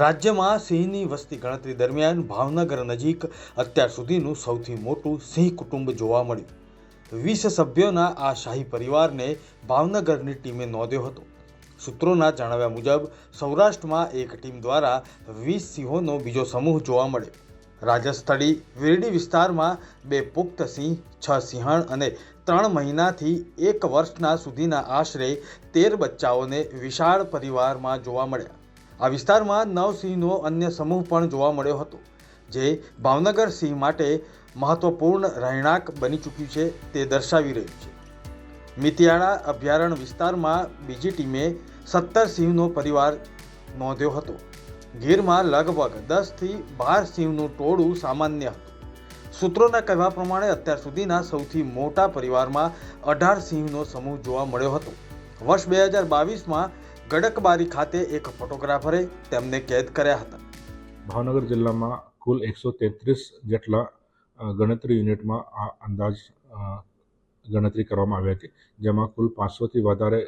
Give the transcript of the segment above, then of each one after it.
રાજ્યમાં સિંહની વસ્તી ગણતરી દરમિયાન ભાવનગર નજીક અત્યાર સુધીનું સૌથી મોટું સિંહ કુટુંબ જોવા મળ્યું. વીસ સભ્યોના આ શાહી પરિવારને ભાવનગરની ટીમે નોંધ્યો હતો. સૂત્રોના જણાવ્યા મુજબ, સૌરાષ્ટ્રમાં એક ટીમ દ્વારા વીસ સિંહોનો બીજો સમૂહ જોવા મળ્યો. રાજસ્થળી, વિરડી વિસ્તારમાં બે પુખ્ત સિંહ, છ સિંહણ અને ત્રણ મહિનાથી એક વર્ષના સુધીના આશરે તેર બચ્ચાઓને વિશાળ પરિવારમાં જોવા મળ્યા. આ વિસ્તારમાં નવ સિંહનો અન્ય સમૂહ પણ જોવા મળ્યો હતો, જે ભાવનગર સિંહ માટે મહત્વપૂર્ણ રહેણાંક બની ચૂક્યું છે, તે દર્શાવી રહ્યું છે. મિતિયાળા અભયારણ્ય વિસ્તારમાં બીજી ટીમે સત્તર સિંહનો પરિવાર નોંધ્યો હતો. ગીરમાં લગભગ દસથી બાર સિંહનું ટોળું સામાન્ય હતું. સૂત્રોના કહેવા પ્રમાણે અત્યાર સુધીના સૌથી મોટા પરિવારમાં અઢાર સિંહનો સમૂહ જોવા મળ્યો હતો. વર્ષ બે હજાર બાવીસમાં ગડકબારી ખાતે એક ફોટોગ્રાફરે તેમને કેદ કર્યા હતા. ભાવનગર જિલ્લામાં કુલ એકસો તેત્રીસ જેટલા ગણતરી યુનિટમાં આ અંદાજ ગણતરી કરવામાં આવી હતી. જેમાં કુલ પાંચસોથી વધારે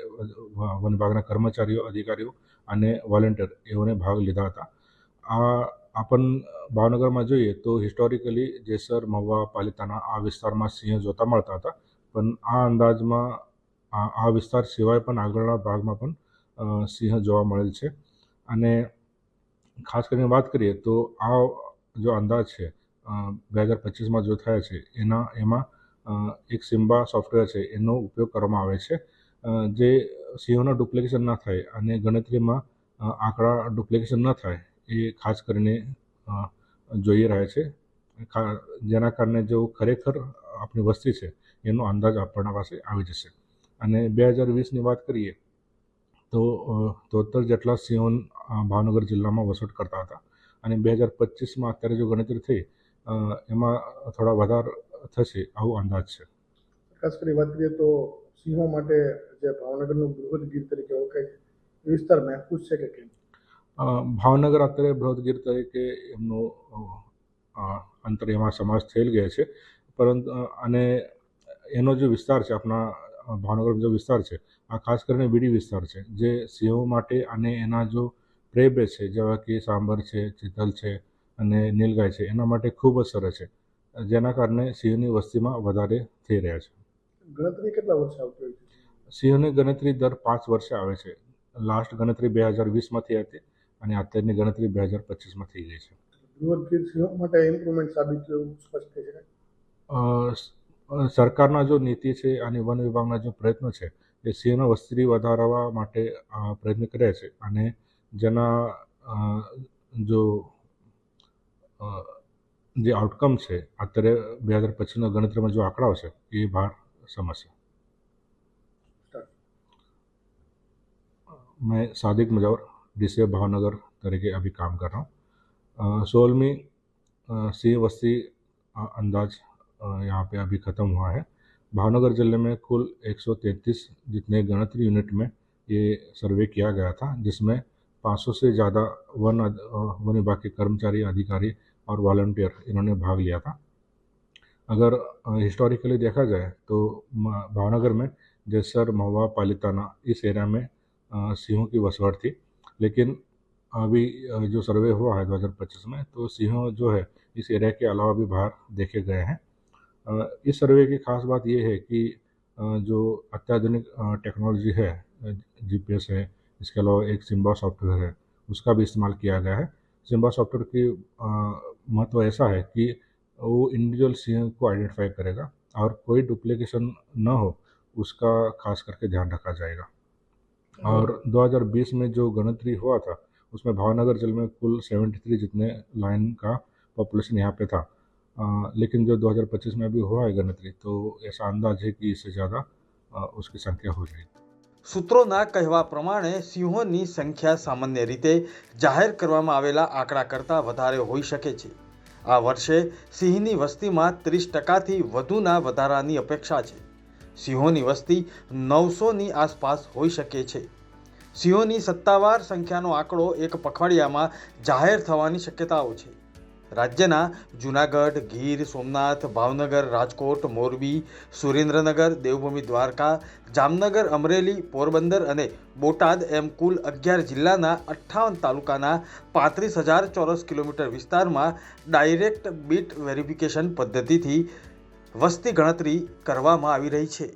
વન વિભાગના કર્મચારીઓ, અધિકારીઓ અને વોલેન્ટિયર એઓને ભાગ લીધા હતા. આ આપણ ભાવનગરમાં જોઈએ તો હિસ્ટોરિકલી જેસર મહુવા પાલિતાના આ વિસ્તારમાં સિંહ જોતા મળતા હતા. પણ આ અંદાજમાં આ વિસ્તાર સિવાય પણ આગળના ભાગમાં પણ સિંહ જોવા મળેલ છે. અને ખાસ કરીને વાત કરીએ તો આ જો અંદાજ છે બે હજાર પચીસમાં જો થયા છે, એના, એમાં એક સિમ્બા સોફ્ટવેર છે, એનો ઉપયોગ કરવામાં આવે છે. જે સિંહોના ડુપ્લિકેશન ન થાય અને ગણતરીમાં આંકડા ડુપ્લિકેશન ન થાય, એ ખાસ કરીને જોઈ રહ્યા છે. જેના કારણે જો ખરેખર આપણી વસ્તી છે, એનો અંદાજ આપણા પાસે આવી જશે. અને બે હજાર વીસની વાત કરીએ તો તોતેર જેટલા સિંહો ભાવનગર જિલ્લામાં વસવાટ કરતા હતા. અને બે હજાર પચીસમાં અત્યારે જો ગણતરી થઈ એમાં થોડા વધાર થશે આવો અંદાજ છે. ખાસ કરી વાત કરીએ તો સિંહો માટે જે ભાવનગરનું બૃહદ ગીર તરીકે ઓળખાય છે વિસ્તાર મહેફૂઝ છે કે કેમ? ભાવનગર અત્યારે બૃહદગીર તરીકે એમનો અંતર એમાં સમાજ થયેલ ગયા છે. પરંતુ અને એનો જે વિસ્તાર છે આપણા અ, ભાવનગરનો જે વિસ્તાર છે. આ ખાસ કરીને બીડી વિસ્તાર છે જે સિંહો માટે અને એના જો પ્રે બેઝ છે જેવા કે સાંભર છે ચિતલ છે અને નીલગાય છે એના માટે ખૂબ જ સરસ છે. જેના કારણે સિંહની વસ્તીમાં વધારે થઈ રહ્યા છે. ગણતરી કેટલા વર્ષે આવતી હોય છે? સિંહોની ગણતરી દર પાંચ વર્ષે આવે છે. લાસ્ટ ગણતરી બે હજાર વીસમાં થઈ હતી અને અત્યારની ગણતરી બે હજાર પચીસમાં થઈ ગઈ છે. માટે ઇમ્પ્રુવમેન્ટ સાબિત થયું સ્પષ્ટ થઈ શકાય સરકારના જો નીતિ છે અને વન વિભાગના જે પ્રયત્નો છે એ સિંહનો વસ્તી વધારવા માટે અ, પ્રયત્ન કર્યા છે અને જેના અ, જો અ, જે આઉટકમ છે અત્યારે બે હજાર પચીસના ગણતરીમાં જો આંકડાઓ છે એ બહાર સમજશે मैं सादिक मुजवर डीसी भावनगर तरीके अभी काम कर रहा हूँ सोलहवीं सी वस्ती अ, अंदाज अ, यहाँ पे अभी ख़त्म हुआ है। भावनगर ज़िले में कुल 133 जितने गणतरी यूनिट में ये सर्वे किया गया था, जिसमें 500 से ज़्यादा वन वन विभाग के कर्मचारी, अधिकारी और वॉल्टियर इन्होंने भाग लिया था। अगर हिस्टोरिकली देखा जाए तो भावनगर में जैसर, महुआ, पालिताना इस एरिया में सिंहों की वसवाट थी। लेकिन अभी जो सर्वे हुआ है 2025 में तो सिंह जो है इस एरिया के अलावा भी बाहर देखे गए हैं। इस सर्वे की खास बात ये है कि जो अत्याधुनिक टेक्नोलॉजी है जीपीएस है इसके अलावा एक सिम्बा सॉफ्टवेयर है उसका भी इस्तेमाल किया गया है। सिम्बा सॉफ्टवेयर की महत्व ऐसा है कि वो इंडिविजुअल सिंह को आइडेंटिफाई करेगा और कोई डुप्लीकेशन न हो उसका खास करके ध्यान रखा जाएगा। और 2020 में जो गणतरी हुआ था उसमें भावनगर ज़िले में कुल 73 जितने लाइन का पॉपुलेशन यहाँ पे था लेकिन जो 2025 में अभी हुआ है गणतरी तो ऐसा अंदाज है कि इससे ज़्यादा अ, उसकी संख्या हो जाएगी સૂત્રોના કહેવા પ્રમાણે સિંહોની સંખ્યા સામાન્ય રીતે જાહેર કરવામાં આવેલા આંકડા કરતાં વધારે હોઈ શકે છે આ વર્ષે સિંહની વસ્તીમાં ત્રીસ ટકાથી વધુના વધારાની અપેક્ષા છે સિંહોની વસ્તી નવસોની આસપાસ હોઈ શકે છે સિંહોની સત્તાવાર સંખ્યાનો આંકડો એક પખવાડિયામાં જાહેર થવાની શક્યતાઓ છે રાજ્યના જૂનાગઢ, ગીર, સોમનાથ, ભાવનગર, રાજકોટ, મોરબી, સુરેન્દ્રનગર, દેવભૂમિ, દ્વારકા, જામનગર, અમરેલી, પોરબંદર અને બોટાદ એમ કુલ અગિયાર જિલ્લાના અઠ્ઠાવન તાલુકાના પાંત્રીસ હજાર ચોરસ કિલોમીટર વિસ્તારમાં ડાયરેક્ટ બીટ વેરિફિકેશન પદ્ધતિથી વસ્તી ગણતરી કરવામાં આવી રહી છે.